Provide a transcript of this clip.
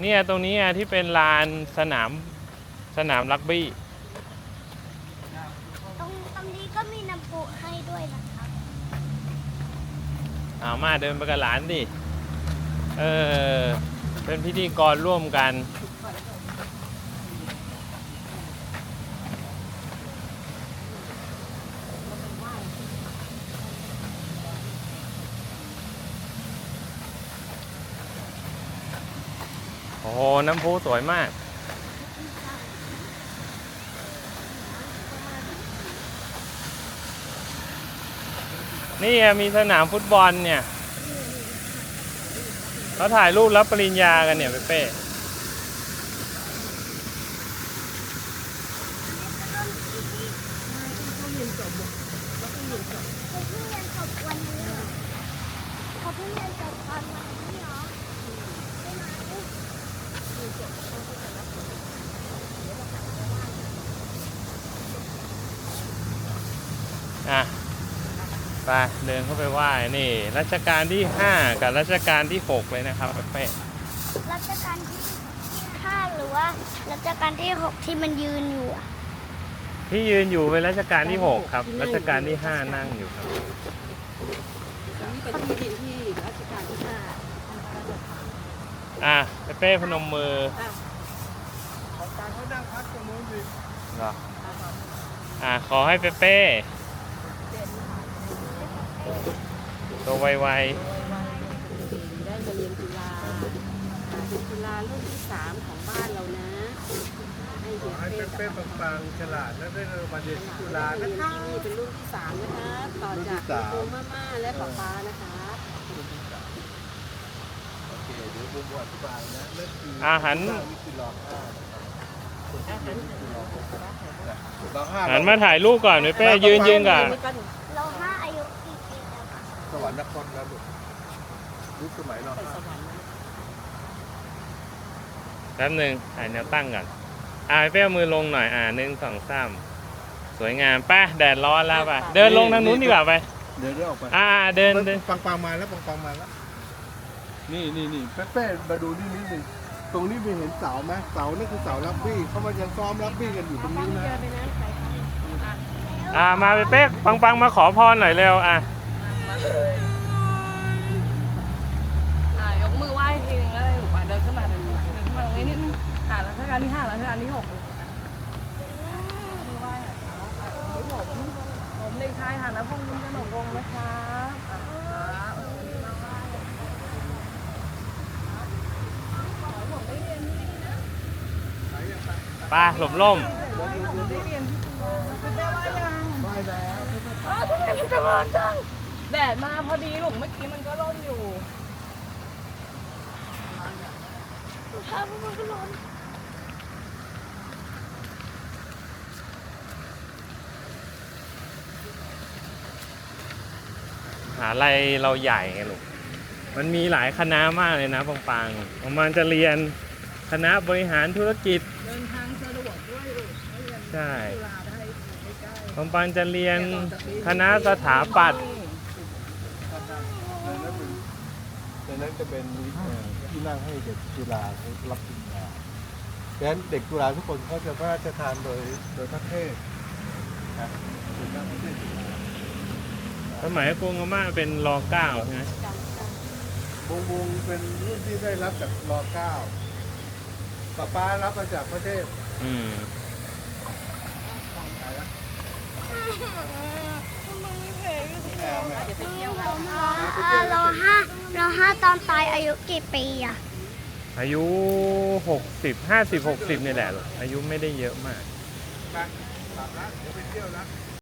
เนี่ยตรงนี้อะที่เป็นลานสนามสนามรักบี้ ตรงตรงนี้ก็มีน้ำพุให้ด้วยนะครับเอามาเดินไปกับหลานดิ เออ เป็นพิธีกรร่วมกัน โอ้โหน้ำพุสวยมาก นี่มีสนามฟุตบอลเนี่ยเขาถ่ายรูปรับปริญญากันเนี่ยเป้เป้เขาเพิ่งเรียนจบวันนี้เขาเพิ่งเรียนจบตอนวันนี้เหรอใช่ไหม อะไปเดินเข้าไปไหว้นี่ รัชกาลที่ 5 กับรัชกาลที่ 6 เลยนะครับเป้เป้รัชกาลที่ห้าหรือว่ารัชกาลที่หกที่มันยืนอยู่อะที่ยืนอยู่เป็นรัชกาลที่ 6 ครับ รัชกาลที่ 5 นั่งอยู่ครับนี่เป็นที่ดินที่รัชกาลที่ห้าท่านพระราชทานอะเป้เป้พนมมืออะของกลางเขานั่งพักตรงนู้นดิเหรออะขอให้เป้เป้ตัวไวได้มาเรียนจุฬาอ่าเป็นจุฬารุ่นที่สามของบ้านเรานะให้ขอเรียนให้เป้เป๊ะกับๆปังๆฉลาดและได้รางวัลเรียนที่จุฬาเรีนะยนครับที่นี่เป็นรุ่นที่สามนะคะต่อจากคุณครูม่าม่าและป๊าป๊านะคะโอเคเดี๋ยวผมอธิบายนะนั่นคือๆอาหันนี่คือรอห้าคนที่เรียนนี่คือรอหกนะรอห้าหันมาถ่ายรูปก่อนเป้เป้ยืนยืนก่อนเราห้าอายุกี่ปีแล้วคะสวรรค์นครแล้วลูกยุคสมัยรอไปห้าสวรรค์นะแป๊บหนึ่งถ่ายแนวตั้งก่อนอ่าเป้เอามือลงหน่อยอ่าหนึ่งสองสามสวยงามไป้าแดดร้อนแล้วไปเดินลงทางนู้นดีกว่าไป เดี๋ยวเดี๋ยวออกไปอ่าเดินเดินปังปังๆมาแล้วปังปังๆมาแล้ว นี่นี่นี่เป๊ะๆมาดูนี่นิดหนึงตรงนี้มีเห็นเสาไหมเสานั่นคือเสารักบี้เขามายังซ้อมรักบี้กันอยู่ตรงนี้นะอ่ามาเป๊กปังปังมาขอพรหน่อยเร็วอะอ่ายกมือไหว้ทีนึงแล้วหนูไปเดินขึ้นมาเดินขึ้นมาเดินขึ้นมาตรงนี้นิดนึงอ่ารัชกาลที่ห้ารัชกาลที่หกมือไหว้หน่อยครับอะผมผมเด็กชายฐานะพงษ์ยิ้มกนกวงศ์นะครับอ่า ป้าหลบล่มอ้าวทำไมมันจะร้อนจังแดดมาพอดีลูกเมื่อกี้มันก็ร้อนอยู่ถ้าพวกมันก็ร้อนหาลัยเราใหญ่ไงลูก มันมีหลายคณะมากเลยนะปังปังปังปังจะเรียนคณะบริหารธุรกิจ เดินทางส ใช่จุฬาได้ใกล้ๆปังปังจะเรียนคณะสถาปัตย์ในนั้นจะเป็นเอ่อที่นั่งให้เด็กจุฬาเขารับปริญญาดังนั้นเด็กจุฬาทุกคนเขาจะพระราชทานโดยโดยพระเทพนะโดยพระเทพจุฬาสมัยกรุงอาม่าเป็นรอเก้าใช่ไหมวงวงเป็นรุ่นที่ได้รับจากรเก้าป้าป้ารับมาจากพระเทพอืม แอบแม่เราห้าเราห้าตอนตายอายุกี่ปีอะอายุหกสิบห้าสิบหกสิบนี่แหละลูกอายุไม่ได้เยอะมาก